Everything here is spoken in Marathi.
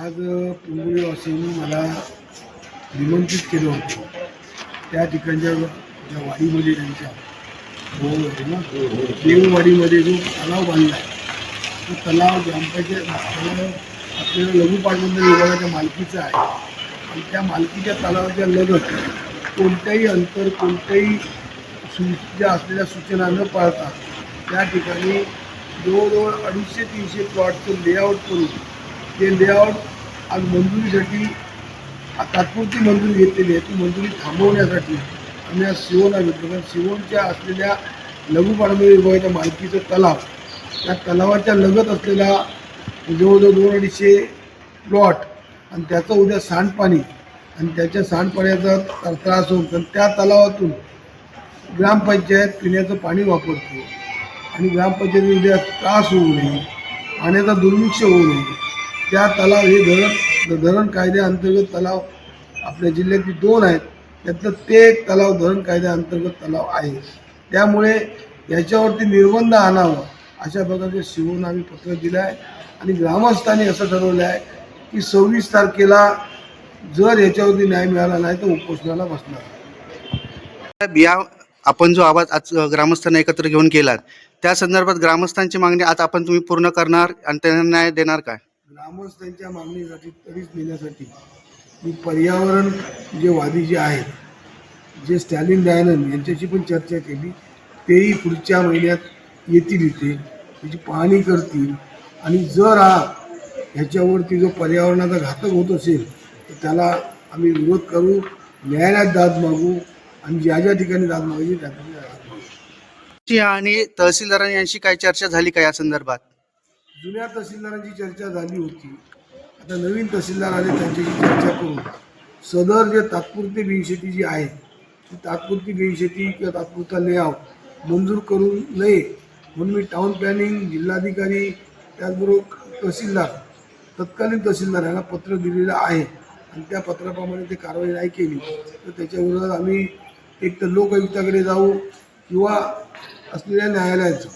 आज पिंगुळीवासींनी मला निमंत्रित केलं होतं. त्या ठिकाणच्या ज्या वाडीमध्ये त्यांच्या देव ना देववाडीमध्ये जो तलाव बांधला आहे तो तलाव ग्रामपंचायत आपल्याला लघु पाटबंधारे विभागाच्या मालकीचा आहे. आणि त्या मालकीच्या तलावाच्या लगत कोणत्याही अंतर कोणत्याही सुविधा असलेल्या सूचना न पाळता त्या ठिकाणी जवळजवळ अडीचशे तीनशे प्लॉटचं लेआउट करून ते लेआउट आज मंजुरीसाठी तात्पुरती मंजुरी घेतलेली आहे. ती मंजुरी थांबवण्यासाठी आम्ही आज सिओला आलो कारण सिओनच्या असलेल्या लघु पाटबंधारे विभागाच्या मालकीचं तलाव त्या तलावाच्या लगत असलेला जवळजवळ दोन अडीचशे प्लॉट आणि त्याचं उद्या सांडपाणी आणि त्याच्या सांडपाण्याचा त्रास होऊन तर त्या तलावातून ग्रामपंचायत पिण्याचं पाणी वापरते आणि ग्रामपंचायतीला उद्या त्रास होऊ नये पाण्याचा दुर्भिक्ष होऊ नये. त्या तलाव हे धरण धरण कायद्याअंतर्गत तलाव आपल्या जिल्ह्यातली दोन आहेत. त्यातलं ते एक तलाव धरण कायद्याअंतर्गत तलाव आहे. त्यामुळे याच्यावरती निर्बंध आणावं अशा प्रकारचे शिवून आम्ही पत्र दिलं आहे आणि ग्रामस्थांनी असं ठरवलं आहे की सव्वीस तारखेला जर याच्यावरती न्याय मिळाला नाही तर उपोषणाला बसणार. या आपण जो आवाज आज ग्रामस्थांना एकत्र घेऊन केलात त्या संदर्भात ग्रामस्थांची मागणी आज आपण तुम्ही पूर्ण करणार आणि त्यांना न्याय देणार काय? ग्रामस्थांच्या मागणीसाठी तरीच नेण्यासाठी मी पर्यावरण जे वादी जे आहेत जे स्टॅलिन दयानंद यांच्याशी पण चर्चा केली तेही पुढच्या महिन्यात येतील इथे. त्याची पाहणी करतील. आणि जर हा ह्याच्यावरती जो पर्यावरणाचा घातक होत असेल तर त्याला आम्ही विरोध करू न्यायालयात दाद मागू आणि ज्या ज्या ठिकाणी दाद मागायची त्या ठिकाणी आणि तहसीलदारांनी यांची काय चर्चा झाली का या संदर्भात? जुन्या तहसीलदारांची चर्चा झाली होती. आता नवीन तहसीलदार आले त्यांच्याशी चर्चा करून सदर जे तात्पुरती बिनशेती जी आहे ती तात्पुरती बिनशेती किंवा तात्पुरता लेआउट मंजूर करू नये. म्हणून मी टाउन प्लॅनिंग जिल्हाधिकारी त्याचबरोबर तहसीलदार तत्कालीन तहसीलदार यांना पत्र दिलेलं आहे. आणि त्या पत्राप्रमाणे ते कारवाई नाही केली. तर त्याच्याविरोधात आम्ही एक तर लोकायुक्ताकडे जाऊ किंवा असलेल्या न्यायालयाचं